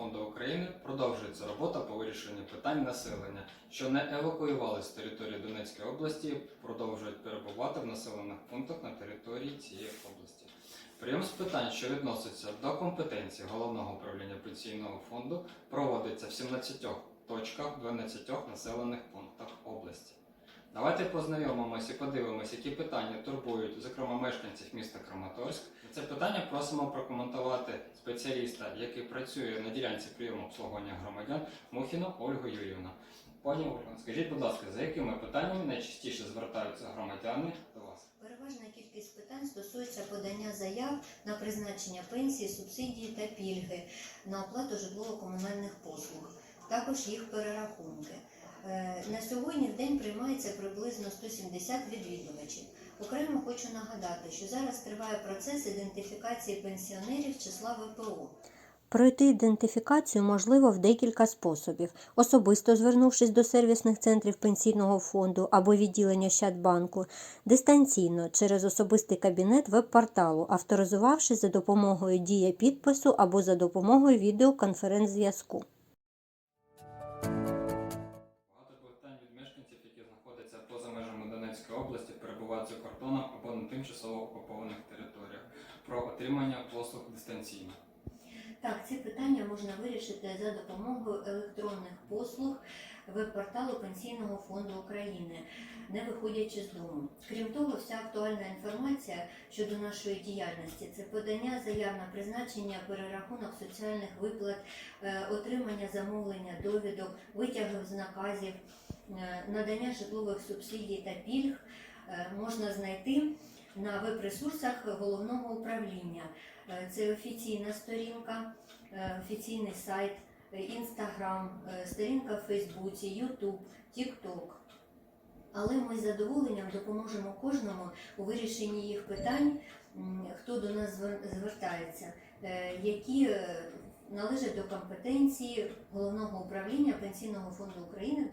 фонду України продовжується робота по вирішенню питань населення, що не евакуювали з території Донецької області, продовжують перебувати в населених пунктах на території цієї області. Прийом з питань, що відноситься до компетенції головного управління пенсійного фонду, проводиться в 17 точках в 12 населених пунктах області. Давайте познайомимося і подивимося, які питання турбують, зокрема, мешканців міста Краматорськ. Це питання просимо прокоментувати спеціаліста, який працює на ділянці прийому обслуговування громадян Мухіну Ольгу Юрівну. Пані Ольга, скажіть, будь ласка, за якими питаннями найчастіше звертаються громадяни до вас? Переважна кількість питань стосується подання заяв на призначення пенсії, субсидії та пільги на оплату житлово-комунальних послуг, також їх перерахунки. На сьогодні в день приймається приблизно 170 відвідувачів. Окремо хочу нагадати, що зараз триває процес ідентифікації пенсіонерів з числа ВПО. Пройти ідентифікацію можливо в декілька способів: особисто звернувшись до сервісних центрів пенсійного фонду або відділення Щадбанку, дистанційно через особистий кабінет веб-порталу, авторизувавшись за допомогою дія підпису або за допомогою відеоконференц-зв'язку. Донецької області, перебувають за кордоном або на тимчасово окупованих територіях про отримання послуг дистанційно. Так, ці питання можна вирішити за допомогою електронних послуг веб-порталу Пенсійного фонду України, не виходячи з дому. Крім того, вся актуальна інформація щодо нашої діяльності це подання заяв на призначення, перерахунок соціальних виплат, е, отримання замовлення довідок, витягів з наказів, надання житлових субсидій та пільг е, можна знайти на веб-ресурсах головного управління. Е, Це офіційна сторінка, е, офіційний сайт, інстаграм, сторінка в Фейсбуці, Ютуб, Тікток. Але ми з задоволенням допоможемо кожному у вирішенні їх питань, хто до нас звертається, е, які е, належать до компетенції головного управління Пенсійного фонду України